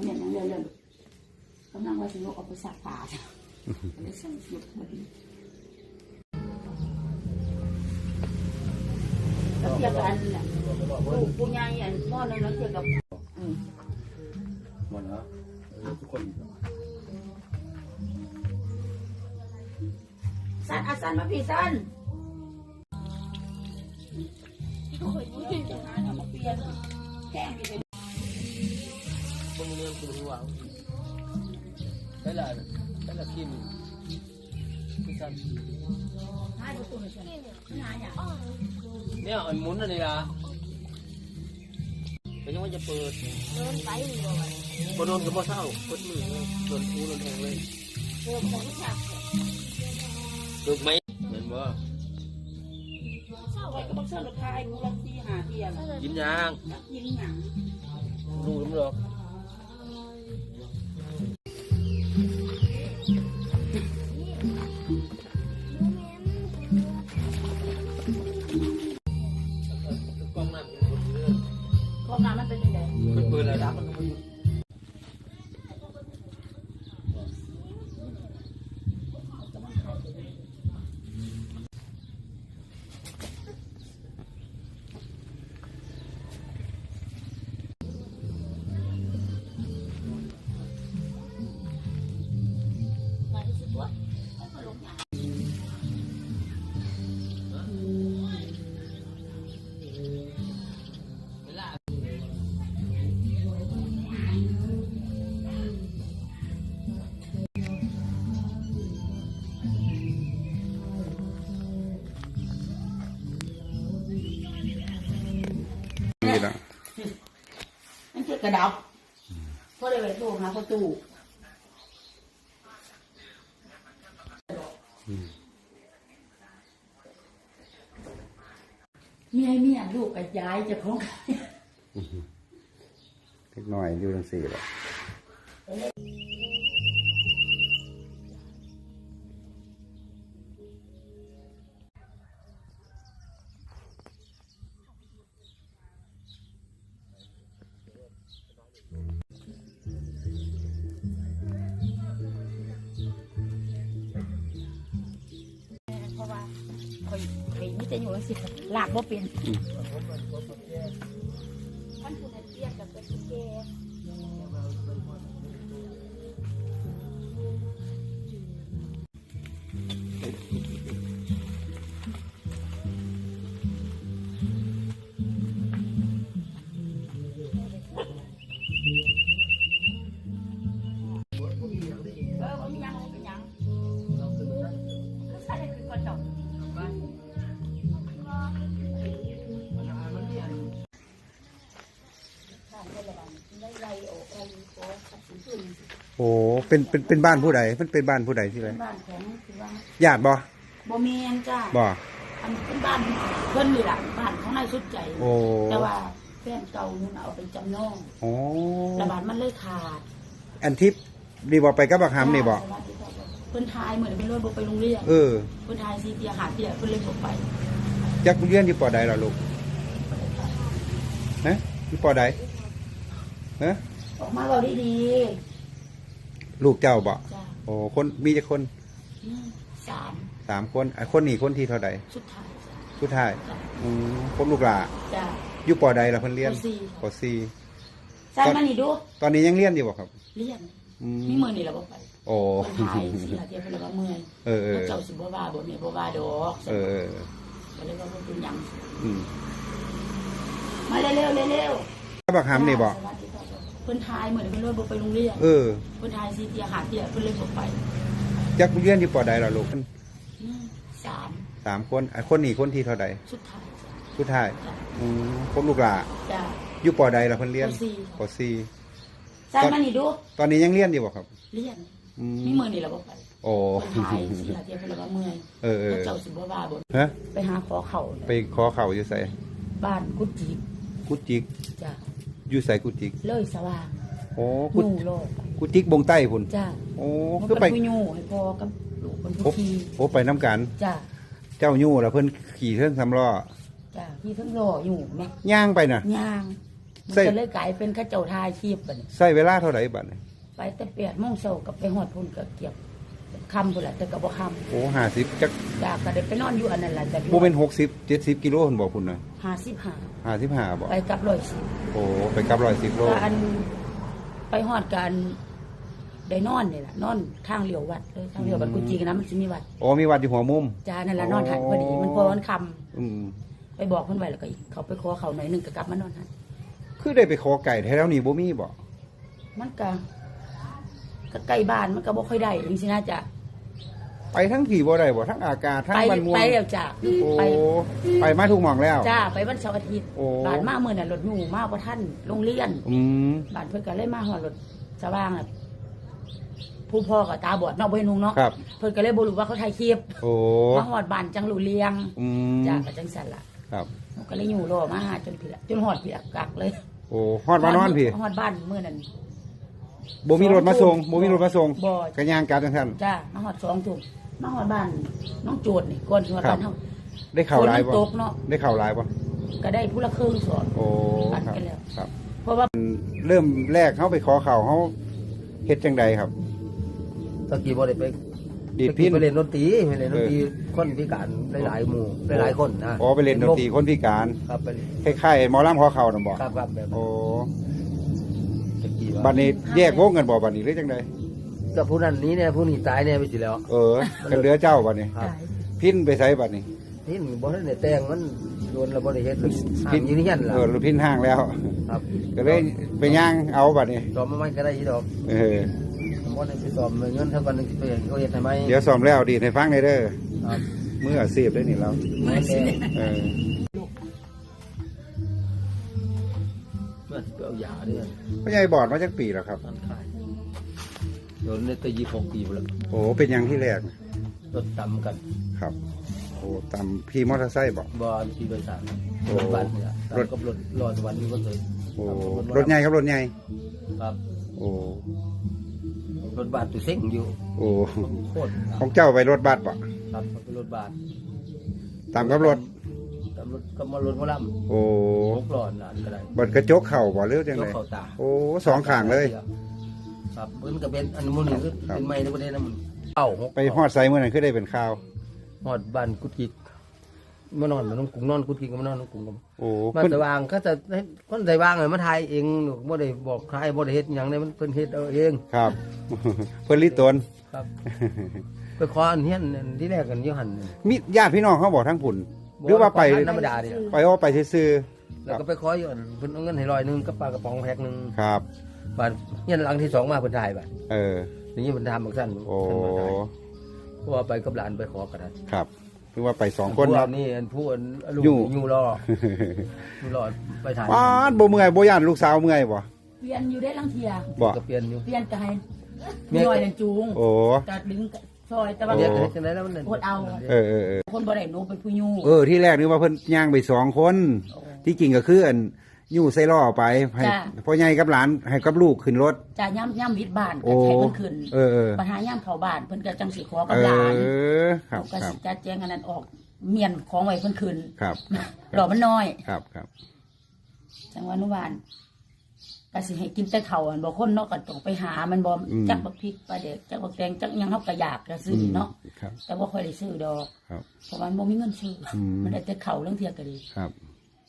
เมียนยังเร็วๆกำลังว่าสิลูกเอาไปสักผ้าเลยใส่หยุดพอดีแล้วเทียบกับอันนี้น่ะลูกผู้ใหญ่อันพ่อนึงแล้วเทียบกับอืมหมดแล้วเออทุกคนสันอาสันมาพี่สันโอ้ยจะหาเนี่ยมาเปลี่ยน ใช่ละใช่ละกินกินซ้หาประตูหน่อยสิหาอย่างำเนี่ยอันหมุนอันนี้ละเป็นยังว่าจะเปิดเดินไปหรือเปล่าพอโดนกับพ่อเศร้าพดมือโดนคูโดนแทงเลยโอ้โหรู้จักถูกไหมเหมือนว่าเศร้าไว้ก็บักเสื้อรถไทยมูลค่าหาเทียนกินยางนักยิงหยังรู้หรือไม่หร กระดับเพราะเลยไปโทรหาประตูเมียเมียลูกกับยายเจะพ้าของเล็กน้อยอยู่ทั้งสี่ละเพราะ ว่าคอยคอยมิจะอยู่สิหลากบ่เป็นท่านผู้นั้นเรียกกับเป็นแก อ้เป็นเป็นเป็นบ้านผู้ใดมันเป็นบ้านผู้ใดที่ไรเป็นบ้านของคือว่าญาติบ่บ่เมียนจ้าบ่อันเป็นบ้านเพิ่นนี่แหละบ้านของนายสุดใจ โอ้แต่ว่าแฟนเก่านู่นเอาไปจำนองโอ้ระบาดมันเลยขาด อันทิพย์ดีบ่ไปกับบักหำนี่บ่เพิ่นทายเหมือนเป็นรถบ่ไปโรงเรียนเออเพิ่นทายซีเตียหาเตียเพิ่นเลยบ่ไปจักเรียนที่ปอใดล่ะลูกฮะที่ปอใดฮะออกมาเราดี ลูกเจ้าบ่ๆจ้าโอ้คนมีจักคนอืมสามสามคนไอ้คนนี้คนที่เท่าใดสุดท้ายจ้ะผู้ท้ายจ้ะอืมคนลูกหลาจ้ะอยู่ปอใดล่ะเพิ่นเรียนปสี่ปอสี่ใส่มานี่ดูตอนนี้ยังเรียนอยู่บ่ครับเรียนอืมมีมือนี่เราบ่ไปโอ้ คนไทยสิหาเทียบเป็นว่าเมื่อยเออเออแล้วเจ้าสิบ่ว่าบ่เนี่ยบ่ว่าดอกเออเออก็เลยว่าบ่เป็นหยังอืมมาเร็วๆเร็วกับบักๆหำนี่บ่สวัสดีครับ เพิ่นทายเหมือนเป็นรถบ่ไปโรงเรียนเออเพิ่นทายสิเตียหาเตียเพิ่นเลยบ่ไปจักเรียนที่ปอใดล่ะลูกอืมสามสามคนไอ้คนนี้คนที่เท่าใดสุดท้ายจ้ะผู้ท้ายจ้ะอืมคนลูกหลาจ้ะ อยู่ปอใดล่ะเพิ่นเรียนปสี่ ปอสี่ใส่มานี่ดูตอนนี้ยังเรียนอยู่บ่ครับ เรียนอืม มีมือนี่เราบ่ไปโอ้คนไทยสิหาเทียบเป็นว่าเมื่อยเออเอแล้วอเจ้าสิบ่ว่าบ่ฮะไปหาขอเข่าไปขอเข่าอยู่ใส่บ้านกุจิกกุจิกจ้ะ อยู่ใส่กุจิกเลยสว่างโอ้กุยู่โลกกุจิกบงใต้พุ่นจ้ะโอ้มันคือเป็ไปนผู้ยู่ให้พ่อกับลูกเป็นผู้โอ้ขี่โอ้ไปน้ำกัน จ้ะเจ้ายู่แล้วเพิ่นขี่เครื่องสำล้อจ้ะที่ทั้งรออยู่แม่ย่างไปน่ะ ย่างมันใส่ ก็เลยกลายเป็นเข้าเจ้าทายชีพบัดนี้ใส่เวลาเท่าไหร่บัดนี้ไปแต่แปดโมงเช้ากับไปหอดพุ่นก็เก็บ คำพุ่นละแต่ก็บ่คโอ้ห้าสิบจักำอยากก็ได้ไปนอนอยู่อันนั้นแหละแต่บ่เป็นหกสิบเจ็ดสิบกิโลเพิ่นบอกพุ่นน่ะห้าสิบห้าห้าสิบห้าบอกไปกลับร้อยสิบโอ้ไปกลับร้อยสิบโล ก็อันไปหอดกันได้นอนนี่แหละนอนทางเลี้ยววัดเลยทางเลี้ยววัดกุจีกันนะมันจะมีวัดโอ้มีวัดอยู่หัวมุม จ้านั่นแหละนอนหันพอดี มันพอวันคอืมำไปบอกเพิ่นไว้แล้วก็เขาไปขอเขาหน่อยหนึงก็กลับมานอนหันคือได้ไปขอไก่แถวนี้บ่มีบ่มันก็ ก็ใกล้บ้านมันก็บ่ค่อยได้จริงๆนะจ๊ะไปทั้งผีบ่ได้บ่ทั้งอากาศทั้งไปบ้านม่วงไปแล้วจ้ะโอ้ไปไปมาทุกหม่องแล้ว จ้าไปวันเสาร์อาทิตย์โอ้บ้านมาเมื่อน่ะรถอยู่มาบ่ทันโรงเรียน อืม บ้านเพิ่นก็เลยมาฮอดรถสว่างน่ะผู้พ่อก็ตาบอดเนาะบ่เห็นหุงเนาะครับ เพิ่นก็เลยบ่รู้ว่าเขาถ่ายคลิปโอ้มาฮอดบ้านจังรู้เลียงอืมจ้าก็จังสั่นล่ะครับมันก็เลยอยู่รอมาหาจนเพี่ละจนฮอดเพี่ละกักเลยโอ้ฮอดมานอนพี่ฮอดบ้านมื้อนั้น บ่มีรถมาส่งบ่มีรถมาส่งบ่ก็ย่างกลับจังซั่น จ้ามาฮอดสองทุ่มมาฮอดบ้านน้องโจดนี่ก่อนสิฮอดครับบ้านเฮาได้ข่าวหลายฝนบ่มันตกเนาะได้ข่าวหลายบ่ก็ได้ผู้ละครึ่งสอน โอ้ปันครับกันแล้ว ครับ เพราะว่าเริ่มแรกเขาไปขอข่าวเขาเฮ็ดจังใดครับ ตะกี้บ่ได้ไปดีดพินไปเล่นดนตรีไปเล่นดนตรีคนพิการหลายๆหมู่หลายๆคนนะอ๋อไปเล่นดนตรีคนพิการครับไปเล่นคล้ายๆหมอลำขอเข่าน่ะบ่ครับครับแบบนั้นโอ้ตะกี้ว่า บัดนี้แยกวงกันบ่บัดนี้หรือจังใดก็ผู้นั้นนี้เนี่ยผู้นี้ตายเนี่ยไปสิแล้ว เออกันเหลือเจ้าบัดนี้ ครับ พินไปใส่บัดนี้นี่บ่ทันได้แต่งมันโดนแล้วบ่ได้เฮ็ดห้ามอยู่นี่ยันล่ะเออพินห้างแล้ว ครับก็เลยไปย่างเอาบัดนี้สอมมาใหม่ก็ได้อีดอกเออบ่ได้ไปสอมเงินเท่ากันนึงสิไปให้เขาเฮ็ดให้ไหมเดี๋ยวซ้อมแล้วดีดให้ฟังหน่อยเด้อครับ มืออาชีพได้นี่แล้วไม่แต่ เออ สิไปเอายาเนี่ยพ่อใหญ่บอดมาจักปีแล้วครับ มันขายโดนในตี26ปีพุ่นละโอ้เป็นหยังที่แรกรถต่ำกันครับโอ้ตามพี่มอเตอร์ไซค์บอกบ่ที่โดยสารโอ้รถบัสเนี่ยรรถ ถกับรถรอสวรรค์นี่ก็เคยโอ้คบรถใหญ่ครับรถใหญ่ครับโอ้รถบัสตัวเซ็งอยู่โอ้โคตรของเจ้าไปรถบัสปะครับมันเป็นรถบัสตามกับรถตามรถ ก็มารถหมอลโอ้ำหกหลอนนานก็ได้บัดกระจกเข่าบ่เรือจังยไดกเข้าตาโอ้สองข้างเลย ครับมันก็เป็นอันมูนี่คือครับเป็นไม้ในประเทศนั้นมันเอ้าหกไปฮอดไซเมื่อนั้นคือได้เป็นข่าวฮอดบ้านกุดกิกมานอนมันน้องกุ้งนอนกุดกิกก็มานอนน้องกุ้งก็โอ้มาเพิ่นแต่วางก็จะให้คนใส่วางเลยมาถ่ายเองหนูบ่ได้บอกใครบ่ได้เฮ็ดหยังเลยมันเพิ่นเฮ็ดเอาเองครับ เพิ่นลิตนครับ ไปขออันเฮียนอันที่แรกกันอยู่หั่น มีญาติพี่น้องเขาบอกทั้งผุน หรือว่าไปขธรรมดาเนี่ยไปว่าไปซื่อแล้วก็ไปขออยู่อันเพิ่นเอาเงินให้ร้อยหนึงกับปลากระป๋องแพ็คหนึงๆครับ บาดเฮียนหลังที่สองมาเพิ่นถ่ายบัดเออ นี่เพิ่นทำบักซั่นโอ้ เพิ่นมาถ่ายเพราะว่าไปกับหลานไปขอกันนั้นครับคือว่าไปสองคนพวเนาะ กนี่อันผู้อันลูกอยู่ อยู่รออยู่รอไปถ่ายป้าดบ่เมื่อยบ่ย่านลูกสาวเมื่อยบ่เปลี่ยนอยู่ได้ลังเทียบ่ก็เปลี่ยนอยู่ เปลี่ยนก็ให้เมียหน่อยนั่นจูงโอ้ก็ดึง ซอยแต่ว่าเรียกกันจังได๋แล้วมันนั่นโคตรเอาเออเออเออคนบ่ได้หนูเป็นผู้ยู่เออที่แรกนึกว่าเพิ่นย่างไปสองคน ที่จริงก็คืออันยู่ใส่ล้อไปให้จ้ะพ่อใหญ่กับหลานให้กับลูกขึ้นรถ จะย่ำย่ำวิทย์บ้านโอ้ก็ให้มันขึ้นเออเออ ปัญหาย่ำเข้าบ้านเพิ่นก็จังสิขอกัเอบหลานอครับก็ครัสิบจัดแจงอันนั้นออกเมียนของไว้เพิ่นขึ้นครับหลอมันน้อย ครับครับ จังหวะนุบาน ก็สิให้กินแต่ข้าวอันบ่คนเนาะก็ต้องไปหามันบ่จักบักพริกปลาเด็กจักบักแตงจักหยังเฮาก็อยากจะซื้อเนาะครับ แต่ว่าค่อยได้ซื้อดอก ครับ เพราะว่ามันบ่มีเงินซื้ออม มันได้แต่ข้าวเรื่องเที่ยก็ดี ครับ